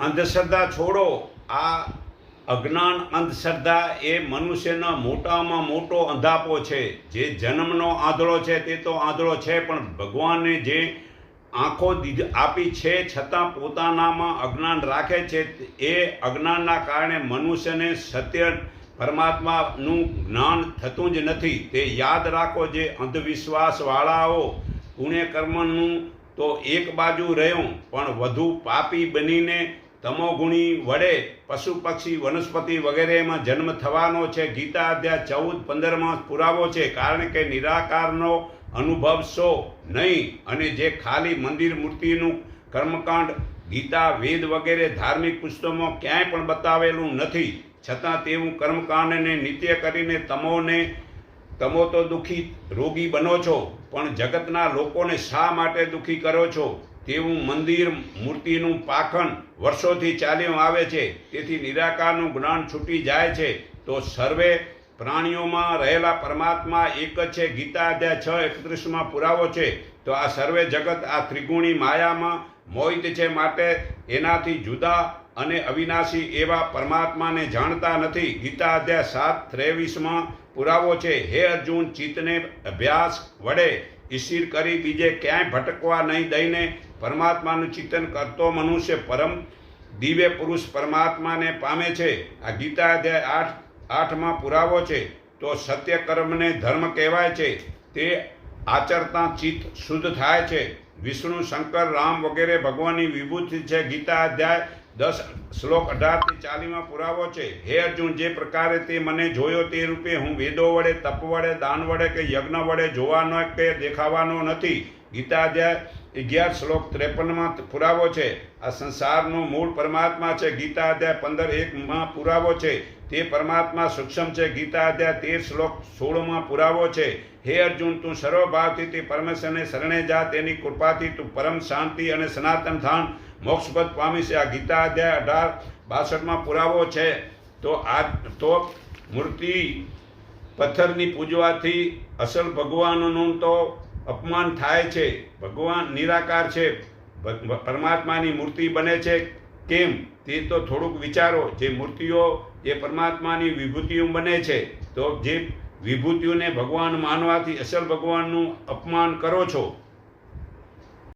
અંધશ્રદ્ધા છોડો. આ અજ્ઞાન અંધશ્રદ્ધા એ મનુષ્યના મોટામાં મોટો અંધાપો છે. જે જન્મનો આંધળો છે તે તો આંધળો છે, પણ ભગવાને જે આંખો આપી છે છતાં પોતાનામાં અજ્ઞાન રાખે છે, એ અજ્ઞાનના કારણે મનુષ્યને સત્ય પરમાત્માનું જ્ઞાન થતું જ નથી. તે યાદ રાખો જે અંધવિશ્વાસવાળાઓ પુણ્યકર્મનું તો એક બાજુ રહ્યું, પણ વધુ પાપી બનીને તમોગુણી વડે પશુ પક્ષી વનસ્પતિ વગેરેમાં જન્મ થવાનો છે. ગીતા અધ્યાય ચૌદ પંદરમાં પુરાવો છે, કારણ કે નિરાકારનો અનુભવશો નહીં અને જે ખાલી મંદિર મૂર્તિનું કર્મકાંડ ગીતા, વેદ વગેરે ધાર્મિક પુસ્તકોમાં ક્યાંય પણ બતાવેલું નથી. છતાં તેવું કર્મકાંડને નિત્ય કરીને તમોને, તમો તો દુઃખી રોગી બનો છો, પણ જગતના લોકોને શા માટે દુઃખી કરો છો? તેવું મંદિર મૂર્તિનું પાખન વર્ષોથી ચાલ્યું આવે છે. તેથી નિરાકારનું જ્ઞાન છૂટી જાય છે. તો સર્વે પ્રાણીઓમાં રહેલા પરમાત્મા એક જ છે. ગીતા અધ્યાય છ એકત્રીસમાં પુરાવો છે. તો આ સર્વે જગત આ ત્રિગુણી માયામાં મોહિત છે માટે એનાથી જુદા અને અવિનાશી એવા પરમાત્માને જાણતા નથી. ગીતા અધ્યાય સાત ત્રેવીસમાં પુરાવો છે, હે અર્જુન, ચિત્તને અભ્યાસ વડે ઈશિર કરી બીજે ક્યાંય ભટકવા નહીં દઈને પરમાત્માનું ચિંતન કરતો મનુષ્ય પરમ દિવ્ય પુરુષ પરમાત્માને પામે છે. આ ગીતા અધ્યાય આઠ, આઠમાં પુરાવો છે, તો સત્ય કર્મને ધર્મ કહેવાય છે, તે આચરતા ચિત્ત શુદ્ધ થાય છે. વિષ્ણુ, શંકર, રામ વગેરે ભગવાનની વિભૂતિ છે. ગીતા અધ્યાય દસ શ્લોક અઢારથી ચાલીમાં પુરાવો છે. હે અર્જુન, જે પ્રકારે તે મને જોયો તે રૂપે હું વેદો વડે, તપ વડે, દાન વડે કે યજ્ઞ વડે જોવાનો કે દેખાવાનો નથી. ગીતા અધ્યાય અગિયાર શ્લોક ત્રેપનમાં પુરાવો છે. આ સંસારનો મૂળ પરમાત્મા છે. ગીતા અધ્યાય પંદર એકમાં પુરાવો છે. તે પરમાત્મા સૂક્ષ્મ છે. ગીતા અધ્યાય તેર શ્લોક સોળમાં પુરાવો છે. હે અર્જુન, તું સર્વભાવથી તે પરમેશ્વરને શરણે જા. તેની કૃપાથી તું પરમ શાંતિ અને સનાતન થાન મોક્ષપદ પામીશ. આ ગીતા અધ્યાય અઢાર બાસઠમાં પુરાવો છે. તો આ તો મૂર્તિ પથ્થરની પૂજવાથી અસલ ભગવાનનું તો અપમાન થાય છે. ભગવાન નિરાકાર છે. પરમાત્માની મૂર્તિ બને છે. કેમ? તે તો થોડુંક વિચારો. જે મૂર્તિઓ જે પરમાત્માની વિભૂતિઓ બને છે. તો જે વિભૂતિઓને ભગવાન માનવાથી અસલ ભગવાનનું અપમાન કરો છો